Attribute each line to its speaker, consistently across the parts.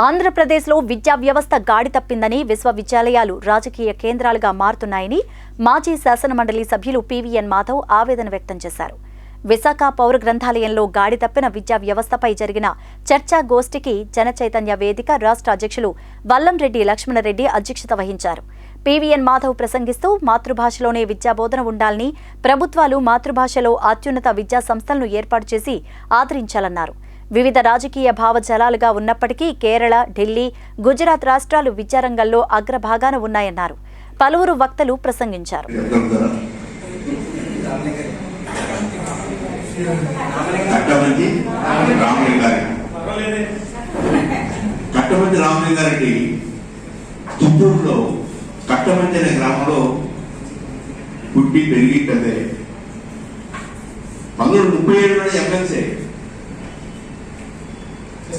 Speaker 1: ఆంధ్రప్రదేశ్లో విద్యా వ్యవస్థ గాడి తప్పిందని విశ్వవిద్యాలయాలు రాజకీయ కేంద్రాలుగా మారుతున్నాయని మాజీ శాసనమండలి సభ్యులు పివిఎన్ మాధవ్ ఆవేదన వ్యక్తం చేశారు. విశాఖ పౌర గ్రంథాలయంలో గాడి తప్పిన విద్యా వ్యవస్థపై జరిగిన చర్చా గోష్ఠికి జనచైతన్య వేదిక రాష్ట్ర అధ్యక్షులు వల్లంరెడ్డి లక్ష్మణరెడ్డి అధ్యక్షత వహించారు. పివిఎన్ మాధవ్ ప్రసంగిస్తూ మాతృభాషలోనే విద్యాబోధన ఉండాలని ప్రభుత్వాలు మాతృభాషలో అత్యున్నత విద్యా సంస్థలను ఏర్పాటు చేసి ఆదరించాలన్నారు. వివిధ రాజకీయ భావజాలాలుగా ఉన్నప్పటికీ కేరళ ఢిల్లీ గుజరాత్ రాష్ట్రాలు విద్యారంగంలో అగ్రభాగాన ఉన్నాయన్నారు. పలువురు వక్తలు ప్రసంగించారు.
Speaker 2: కట్టమంచి రామలింగారెడ్డి కట్టమంచి రామలింగారెడ్డి కట్టమంచి అనే గ్రామంలో పుట్టి పెరిగి పెద్దే. పంతొమ్మిది ముప్పై ఏడులోనే ఎమ్మెల్సీ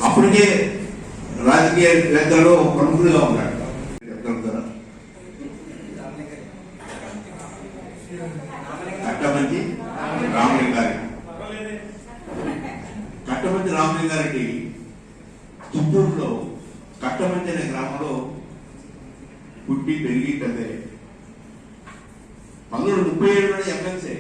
Speaker 2: అప్పటికే రాజకీయ వేత్తల్లో ప్రముఖులుగా ఉన్నాడు. చెప్తాను కట్టమంచి రామలింగారెడ్డి కట్టమంచి రామలింగారెడ్డి చిత్తూరులో కట్టమంచి అనే గ్రామంలో పుట్టి పెరిగి పెద్దే. పంతొమ్మిది ముప్పై ఏడులోనే ఎమ్మెల్సీ